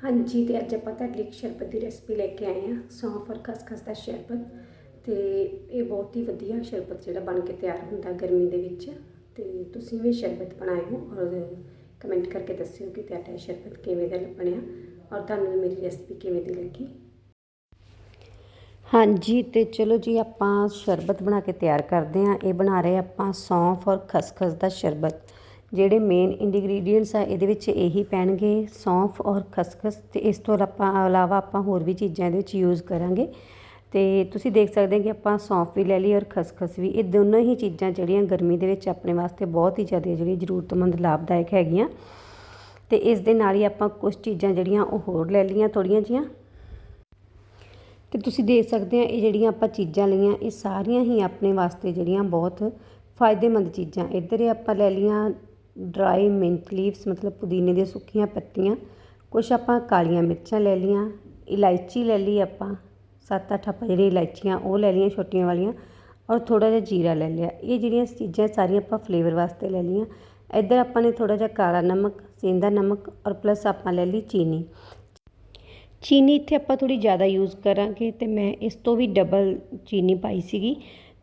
ਹਾਂਜੀ, ਤੇ ਅੱਜ ਆਪਾਂ ਤੁਹਾਡੇ ਲਈ ਇੱਕ ਸ਼ਰਬਤ ਦੀ ਰੈਸਪੀ ਲੈ ਕੇ ਆਏ ਹਾਂ। ਸੌਂਫ ਔਰ ਖਸਖਸ ਦਾ ਸ਼ਰਬਤ। ਤੇ ਇਹ ਬਹੁਤ ਹੀ ਵਧੀਆ ਸ਼ਰਬਤ ਜਿਹੜਾ ਬਣ ਕੇ ਤਿਆਰ ਹੁੰਦਾ ਗਰਮੀ ਦੇ ਵਿੱਚ। ਤੇ ਤੁਸੀਂ ਵੀ ਸ਼ਰਬਤ ਬਣਾਇਓ ਔਰ ਕਮੈਂਟ ਕਰਕੇ ਦੱਸਿਓ ਕਿ ਤੁਹਾਡਾ ਇਹ ਸ਼ਰਬਤ ਕਿਵੇਂ ਦਾ ਬਣਿਆ ਔਰ ਤੁਹਾਨੂੰ ਮੇਰੀ ਰੈਸਪੀ ਕਿਵੇਂ ਦੀ ਲੱਗੀ। ਹਾਂਜੀ, ਤੇ ਚਲੋ ਜੀ, ਆਪਾਂ ਸ਼ਰਬਤ ਬਣਾ ਕੇ ਤਿਆਰ ਕਰਦੇ ਹਾਂ। ਇਹ ਬਣਾ ਰਹੇ ਆਪਾਂ ਸੌਂਫ ਔਰ ਖਸਖਸ ਦਾ ਸ਼ਰਬਤ। ਜਿਹੜੇ ਮੇਨ ਇੰਗਰੀਡੀਅੰਟਸ ਆ, ਇਹਦੇ ਵਿੱਚ ਇਹੀ ਪੈਣਗੇ ਸੌਂਫ ਔਰ ਖਸਖਸ ਅਤੇ ਇਸ ਤੋਂ ਆਪਾਂ ਇਲਾਵਾ ਆਪਾਂ ਹੋਰ ਵੀ ਚੀਜ਼ਾਂ ਇਹਦੇ ਵਿੱਚ ਯੂਜ਼ ਕਰਾਂਗੇ। ਅਤੇ ਤੁਸੀਂ ਦੇਖ ਸਕਦੇ ਹੋ ਕਿ ਆਪਾਂ ਸੌਂਫ ਵੀ ਲੈ ਲਈ ਔਰ ਖਸਖਸ ਵੀ। ਇਹ ਦੋਨੋਂ ਹੀ ਚੀਜ਼ਾਂ ਜਿਹੜੀਆਂ ਗਰਮੀ ਦੇ ਵਿੱਚ ਆਪਣੇ ਵਾਸਤੇ ਬਹੁਤ ਹੀ ਜ਼ਿਆਦਾ ਜਿਹੜੀ ਜ਼ਰੂਰਤਮੰਦ, ਲਾਭਦਾਇਕ ਹੈਗੀਆਂ। ਅਤੇ ਇਸ ਦੇ ਨਾਲ ਹੀ ਆਪਾਂ ਕੁਝ ਚੀਜ਼ਾਂ ਜਿਹੜੀਆਂ ਉਹ ਹੋਰ ਲੈ ਲਈਆਂ ਥੋੜ੍ਹੀਆਂ ਜੀਆਂ ਤੇ ਤੁਸੀਂ ਦੇਖ ਸਕਦੇ ਆ ਇਹ ਜਿਹੜੀਆਂ ਆਪਾਂ ਚੀਜ਼ਾਂ ਲਈਆਂ, ਇਹ ਸਾਰੀਆਂ ਹੀ ਆਪਣੇ ਵਾਸਤੇ ਜਿਹੜੀਆਂ ਬਹੁਤ ਫਾਇਦੇਮੰਦ ਚੀਜ਼ਾਂ। ਇੱਧਰ ਇਹ ਆਪਾਂ ਲੈ ਲਈਆਂ ਡਰਾਈ ਮਿੰਟ ਲੀਵਸ ਮਤਲਬ ਪੁਦੀਨੇ ਦੀਆਂ ਸੁੱਕੀਆਂ ਪੱਤੀਆਂ, ਕੁਛ ਆਪਾਂ ਕਾਲੀਆਂ ਮਿਰਚਾਂ ਲੈ ਲਈਆਂ, ਇਲਾਇਚੀ ਲੈ ਲਈ ਆਪਾਂ, ਸੱਤ ਅੱਠ ਆਪਾਂ ਜਿਹੜੀਆਂ ਇਲਾਇਚੀਆਂ ਉਹ ਲੈ ਲਈਆਂ ਛੋਟੀਆਂ ਵਾਲੀਆਂ ਔਰ ਥੋੜ੍ਹਾ ਜਿਹਾ ਜੀਰਾ ਲੈ ਲਿਆ। ਇਹ ਜਿਹੜੀਆਂ ਚੀਜ਼ਾਂ ਸਾਰੀਆਂ ਆਪਾਂ ਫਲੇਵਰ ਵਾਸਤੇ ਲੈ ਲਈਆਂ। ਇੱਧਰ ਆਪਾਂ ਨੇ ਥੋੜ੍ਹਾ ਜਿਹਾ ਕਾਲਾ ਨਮਕ ਸੇਂਦਾ ਨਮਕ ਔਰ ਪਲੱਸ ਆਪਾਂ ਲੈ ਲਈ ਚੀਨੀ। ਚੀਨੀ ਇੱਥੇ ਆਪਾਂ ਥੋੜੀ ਜ਼ਿਆਦਾ ਯੂਜ਼ ਕਰਾਂਗੇ ਤੇ ਮੈਂ ਇਸ ਤੋਂ ਵੀ ਡਬਲ ਚੀਨੀ ਪਾਈ ਸੀਗੀ।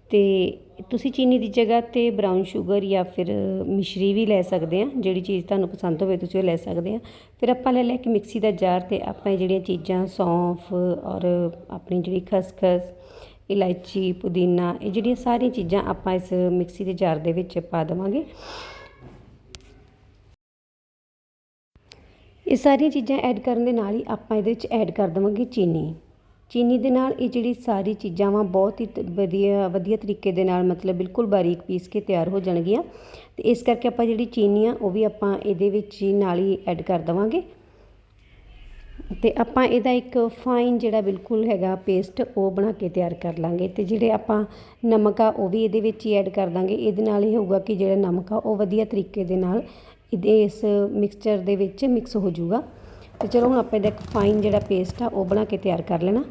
ਅਤੇ ਤੁਸੀਂ ਚੀਨੀ ਦੀ ਜਗ੍ਹਾ ਤੇ ਬਰਾਊਨ ਸ਼ੂਗਰ ਜਾਂ ਫਿਰ ਮਿਸ਼ਰੀ ਵੀ ਲੈ ਸਕਦੇ ਹਾਂ, ਜਿਹੜੀ ਚੀਜ਼ ਤੁਹਾਨੂੰ ਪਸੰਦ ਹੋਵੇ ਤੁਸੀਂ ਉਹ ਲੈ ਸਕਦੇ ਹਾਂ। ਫਿਰ ਆਪਾਂ ਲੈ ਲਿਆ ਕਿ ਮਿਕਸੀ ਦਾ ਜਾਰ ਤੇ ਆਪਾਂ ਇਹ ਜਿਹੜੀਆਂ ਚੀਜ਼ਾਂ, ਸੌਂਫ ਔਰ ਆਪਣੀ ਜਿਹੜੀ ਖਸਖਸ, ਇਲਾਇਚੀ, ਪੁਦੀਨਾ, ਇਹ ਜਿਹੜੀਆਂ ਸਾਰੀਆਂ ਚੀਜ਼ਾਂ ਆਪਾਂ ਇਸ ਮਿਕਸੀ ਦੇ ਜਾਰ ਦੇ ਵਿੱਚ ਪਾ ਦੇਵਾਂਗੇ। ਇਹ ਸਾਰੀਆਂ ਚੀਜ਼ਾਂ ਐਡ ਕਰਨ ਦੇ ਨਾਲ ਹੀ ਆਪਾਂ ਇਹਦੇ ਵਿੱਚ ਐਡ ਕਰ ਦੇਵਾਂਗੇ ਚੀਨੀ। ਚੀਨੀ ਦੇ ਨਾਲ ਇਹ ਜਿਹੜੀ ਸਾਰੀ ਚੀਜ਼ਾਂ ਵਾ ਬਹੁਤ ਹੀ ਵਧੀਆ ਵਧੀਆ ਤਰੀਕੇ ਦੇ ਨਾਲ ਮਤਲਬ ਬਿਲਕੁਲ ਬਾਰੀਕ ਪੀਸ ਕੇ ਤਿਆਰ ਹੋ ਜਾਣਗੀਆਂ। ਤੇ ਇਸ ਕਰਕੇ ਆਪਾਂ ਜਿਹੜੀ ਚੀਨੀ ਆ, ਉਹ ਵੀ ਆਪਾਂ ਇਹਦੇ ਵਿੱਚ ਹੀ ਨਾਲ ਹੀ ਐਡ ਕਰ ਦੇਵਾਂਗੇ। ਤੇ ਆਪਾਂ ਇਹਦਾ ਇੱਕ ਫਾਈਨ ਜਿਹੜਾ ਬਿਲਕੁਲ ਹੈਗਾ ਪੇਸਟ, ਉਹ ਬਣਾ ਕੇ ਤਿਆਰ ਕਰ ਲਾਂਗੇ। ਤੇ ਜਿਹੜੇ ਆਪਾਂ ਨਮਕ ਆ, ਉਹ ਵੀ ਇਹਦੇ ਵਿੱਚ ਹੀ ਐਡ ਕਰ ਦਾਂਗੇ। ਇਹਦੇ ਨਾਲ ਇਹ ਹੋਊਗਾ ਕਿ ਜਿਹੜਾ ਨਮਕ ਆ, ਉਹ ਵਧੀਆ ਤਰੀਕੇ ਦੇ ਨਾਲ ਇਹਦੇ ਇਸ ਮਿਕਸਚਰ ਦੇ ਵਿੱਚ ਮਿਕਸ ਹੋ ਜਾਊਗਾ। ਤੇ ਚਲੋ ਹੁਣ ਆਪਾਂ ਇਹਦਾ ਇੱਕ ਫਾਈਨ ਜਿਹੜਾ ਪੇਸਟ ਆ, ਉਹ ਬਣਾ ਕੇ ਤਿਆਰ ਕਰ ਲੈਣਾ।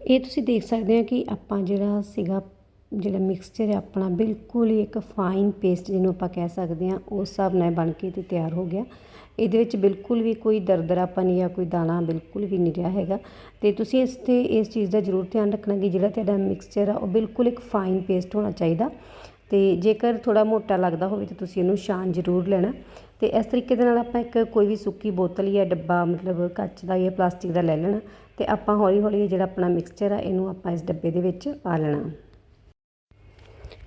ਇਹ ਤੁਸੀਂ ਦੇਖ ਸਕਦੇ ਹੋ ਕਿ ਆਪਾਂ ਜਿਹੜਾ ਸੀਗਾ ਜਿਹੜਾ ਮਿਕਸਚਰ ਹੈ, ਆਪਣਾ ਬਿਲਕੁਲ ਹੀ ਇੱਕ ਫਾਈਨ ਪੇਸਟ ਜਿਹਨੂੰ ਆਪਾਂ ਕਹਿ ਸਕਦੇ ਹਾਂ, ਉਸ ਹਿਸਾਬ ਨਾਲ ਬਣ ਕੇ ਤੇ ਤਿਆਰ ਹੋ ਗਿਆ। ਇਹਦੇ ਵਿੱਚ ਬਿਲਕੁਲ ਵੀ ਕੋਈ ਦਰਦਰਾਪਨ ਜਾਂ ਕੋਈ ਦਾਣਾ ਬਿਲਕੁਲ ਵੀ ਨਹੀਂ ਰਿਹਾ ਹੈਗਾ। ਤੇ ਤੁਸੀਂ ਇਸ ਤੇ, ਇਸ ਚੀਜ਼ ਦਾ ਜ਼ਰੂਰ ਧਿਆਨ ਰੱਖਣਾ ਕਿ ਜਿਹੜਾ ਤੁਹਾਡਾ ਮਿਕਸਚਰ ਆ, ਉਹ ਬਿਲਕੁਲ ਇੱਕ ਫਾਈਨ ਪੇਸਟ ਹੋਣਾ ਚਾਹੀਦਾ। ਤੇ ਜੇਕਰ ਥੋੜਾ ਮੋਟਾ ਲੱਗਦਾ ਹੋਵੇ ਤਾਂ ਤੁਸੀਂ ਇਹਨੂੰ ਛਾਣ ਜ਼ਰੂਰ ਲੈਣਾ। ਤੇ ਇਸ ਤਰੀਕੇ ਦੇ ਨਾਲ ਆਪਾਂ ਇੱਕ ਕੋਈ ਵੀ ਸੁੱਕੀ ਬੋਤਲ ਜਾਂ ਡੱਬਾ, ਮਤਲਬ ਕੱਚ ਦਾ ਜਾਂ ਪਲਾਸਟਿਕ ਦਾ ਲੈ ਲੈਣਾ। ਤੇ ਆਪਾਂ ਹੌਲੀ ਹੌਲੀ ਜਿਹੜਾ ਆਪਣਾ ਮਿਕਸਚਰ ਆ, ਇਹਨੂੰ ਆਪਾਂ ਇਸ ਡੱਬੇ ਦੇ ਵਿੱਚ ਪਾ ਲੈਣਾ।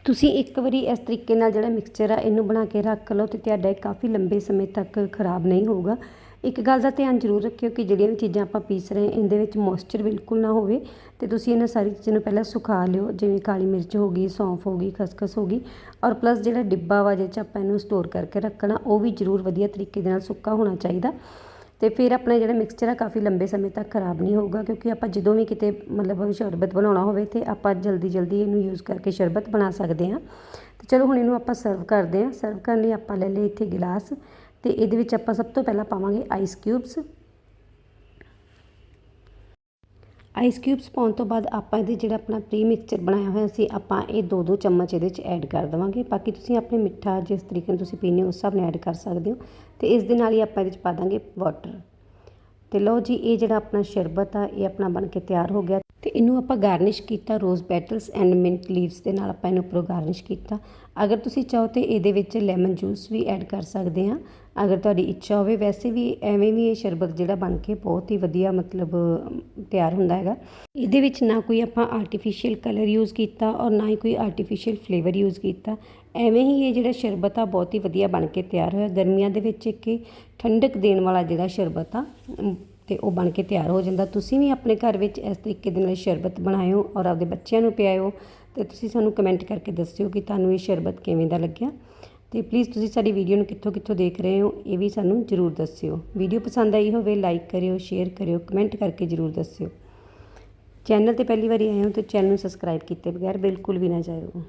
ਤੁਸੀਂ ਇੱਕ ਵਾਰੀ ਇਸ ਤਰੀਕੇ ਨਾਲ ਜਿਹੜਾ ਮਿਕਸਚਰ ਆ, ਇਹਨੂੰ ਬਣਾ ਕੇ ਰੱਖ ਲਓ ਤੇ ਤੁਹਾਡਾ ਇਹ ਕਾਫੀ ਲੰਬੇ ਸਮੇਂ ਤੱਕ ਖਰਾਬ ਨਹੀਂ ਹੋਊਗਾ। ਇੱਕ ਗੱਲ ਦਾ ਧਿਆਨ ਜ਼ਰੂਰ ਰੱਖਿਓ ਕਿ ਜਿਹੜੀਆਂ ਵੀ ਚੀਜ਼ਾਂ ਆਪਾਂ ਪੀਸ ਰਹੇ ਇਹਦੇ ਵਿੱਚ ਮੋਇਸਚਰ ਬਿਲਕੁਲ ਨਾ ਹੋਵੇ ਤੇ ਤੁਸੀਂ ਇਹਨਾਂ ਸਾਰੀ ਚੀਜ਼ਾਂ ਨੂੰ ਪਹਿਲਾਂ ਸੁਕਾ ਲਿਓ, ਜਿਵੇਂ ਕਾਲੀ ਮਿਰਚ ਹੋ ਗਈ, ਸੌਂਫ ਹੋ ਗਈ, ਖਸਖਸ ਹੋ ਗਈ ਔਰ ਪਲੱਸ ਜਿਹੜਾ ਡਿੱਬਾ ਵਾ ਜਿਹਦੇ 'ਚ ਆਪਾਂ ਇਹਨੂੰ ਸਟੋਰ ਕਰਕੇ ਰੱਖਣਾ, ਉਹ ਵੀ ਜ਼ਰੂਰ ਵਧੀਆ ਤਰੀਕੇ ਦੇ ਨਾਲ ਸੁੱਕਾ ਹੋਣਾ ਚਾਹੀਦਾ। ਤੇ ਫਿਰ ਆਪਣਾ ਜਿਹੜਾ ਮਿਕਸਚਰ ਆ ਕਾਫੀ ਲੰਬੇ ਸਮੇਂ ਤੱਕ ਖਰਾਬ ਨਹੀਂ ਹੋਊਗਾ, ਕਿਉਂਕਿ ਆਪਾਂ ਜਦੋਂ ਵੀ ਕਿਤੇ ਮਤਲਬ ਸ਼ਰਬਤ ਬਣਾਉਣਾ ਹੋਵੇ ਤੇ ਆਪਾਂ ਜਲਦੀ ਜਲਦੀ ਇਹਨੂੰ ਯੂਜ਼ ਕਰਕੇ ਸ਼ਰਬਤ ਬਣਾ ਸਕਦੇ ਹਾਂ। ਤੇ ਚਲੋ ਹੁਣ ਇਹਨੂੰ ਆਪਾਂ ਸਰਵ ਕਰਦੇ ਹਾਂ। ਸਰਵ ਕਰਨ ਲਈ ਆਪਾਂ ਲੈ ਲਏ ਇੱਥੇ ਗਿਲਾਸ ਤੇ ਇਹਦੇ ਵਿੱਚ ਆਪਾਂ ਸਭ ਤੋਂ ਪਹਿਲਾਂ ਪਾਵਾਂਗੇ ਆਈਸ ਕਿਊਬਸ ਆਈਸ ਕਿਊਬਸ ਪਾਉਣ ਤੋਂ ਬਾਅਦ ਆਪਾਂ ਇਹਦੇ ਜਿਹੜਾ ਆਪਣਾ ਪ੍ਰੀ ਮਿਕਸਚਰ ਬਣਾਇਆ ਹੋਇਆ ਸੀ, ਆਪਾਂ ਇਹ ਦੋ ਦੋ ਚਮਚ ਇਹਦੇ ਵਿੱਚ ਐਡ ਕਰ ਦੇਵਾਂਗੇ। ਬਾਕੀ ਤੁਸੀਂ ਆਪਣੇ ਮਿੱਠਾ ਜਿਸ ਤਰੀਕੇ ਨਾਲ ਤੁਸੀਂ ਪੀਣੇ ਹੋ, ਉਸ ਹਿਸਾਬ ਨਾਲ ਐਡ ਕਰ ਸਕਦੇ ਹੋ। ਤੇ ਇਸ ਦੇ ਨਾਲ ਹੀ ਆਪਾਂ ਇਹਦੇ ਵਿੱਚ ਪਾ ਦਾਂਗੇ ਵਾਟਰ ਤੇ ਲਓ ਜੀ, ਇਹ ਜਿਹੜਾ ਆਪਣਾ ਸ਼ਰਬਤ ਆ, ਇਹ ਆਪਣਾ ਬਣ ਕੇ ਤਿਆਰ ਹੋ ਗਿਆ। ਤੇ ਇਹਨੂੰ ਆਪਾਂ ਗਾਰਨਿਸ਼ ਕੀਤਾ rose petals and mint leaves ਦੇ ਨਾਲ ਆਪਾਂ ਇਹਨੂੰ ਉੱਪਰੋਂ ਗਾਰਨਿਸ਼ ਕੀਤਾ। ਅਗਰ ਤੁਸੀਂ ਚਾਹੋ ਤੇ ਇਹਦੇ ਵਿੱਚ ਲੈਮਨ ਜੂਸ ਵੀ ਐਡ ਕਰ ਸਕਦੇ ਆ ਅਗਰ ਤੁਹਾਡੀ ਇੱਛਾ ਹੋਵੇ, ਵੈਸੇ ਵੀ ਐਵੇਂ ਵੀ ਇਹ ਸ਼ਰਬਤ ਜਿਹੜਾ ਬਣ ਕੇ ਬਹੁਤ ਹੀ ਵਧੀਆ ਮਤਲਬ ਤਿਆਰ ਹੁੰਦਾ ਹੈਗਾ। ਇਹਦੇ ਵਿੱਚ ਨਾ ਕੋਈ ਆਪਾਂ ਆਰਟੀਫੀਸ਼ੀਅਲ ਕਲਰ ਯੂਜ਼ ਕੀਤਾ ਔਰ ਨਾ ਹੀ ਕੋਈ ਆਰਟੀਫੀਸ਼ੀਅਲ ਫਲੇਵਰ ਯੂਜ਼ ਕੀਤਾ। ਐਵੇਂ ਹੀ ਇਹ ਜਿਹੜਾ ਸ਼ਰਬਤ ਆ, ਬਹੁਤ ਹੀ ਵਧੀਆ ਬਣ ਕੇ ਤਿਆਰ ਹੋਇਆ। ਗਰਮੀਆਂ ਦੇ ਵਿੱਚ ਇੱਕ ਠੰਡਕ ਦੇਣ ਵਾਲਾ ਜਿਹੜਾ ਸ਼ਰਬਤ ਆ ਤੇ ਉਹ ਬਣ ਕੇ ਤਿਆਰ ਹੋ ਜਾਂਦਾ। ਤੁਸੀਂ ਵੀ ਆਪਣੇ ਘਰ ਵਿੱਚ ਇਸ ਤਰੀਕੇ ਦੇ ਨਾਲ ਸ਼ਰਬਤ ਬਣਾਇਓ ਔਰ ਆਪਦੇ ਬੱਚਿਆਂ ਨੂੰ ਪਿਆਇਓ ਤੇ ਤੁਸੀਂ ਸਾਨੂੰ ਕਮੈਂਟ ਕਰਕੇ ਦੱਸਿਓ ਕਿ ਤੁਹਾਨੂੰ ਇਹ ਸ਼ਰਬਤ ਕਿਵੇਂ ਦਾ ਲੱਗਿਆ। ਤੇ ਪਲੀਜ਼ ਤੁਸੀਂ ਸਾਡੀ ਵੀਡੀਓ ਨੂੰ ਕਿੱਥੋਂ ਕਿੱਥੋਂ ਦੇਖ ਰਹੇ ਹੋ, ਇਹ ਵੀ ਸਾਨੂੰ ਜ਼ਰੂਰ ਦੱਸਿਓ। ਵੀਡੀਓ ਪਸੰਦ ਆਈ ਹੋਵੇ ਲਾਈਕ ਕਰਿਓ ਸ਼ੇਅਰ ਕਰਿਓ ਕਮੈਂਟ ਕਰਕੇ ਜ਼ਰੂਰ ਦੱਸਿਓ। ਚੈਨਲ ਤੇ ਪਹਿਲੀ ਵਾਰੀ ਆਏ ਹੋ ਤਾਂ ਚੈਨਲ ਨੂੰ ਸਬਸਕ੍ਰਾਈਬ ਕੀਤੇ ਬਗੈਰ ਬਿਲਕੁਲ ਵੀ ਨਾ ਜਾਇਓ।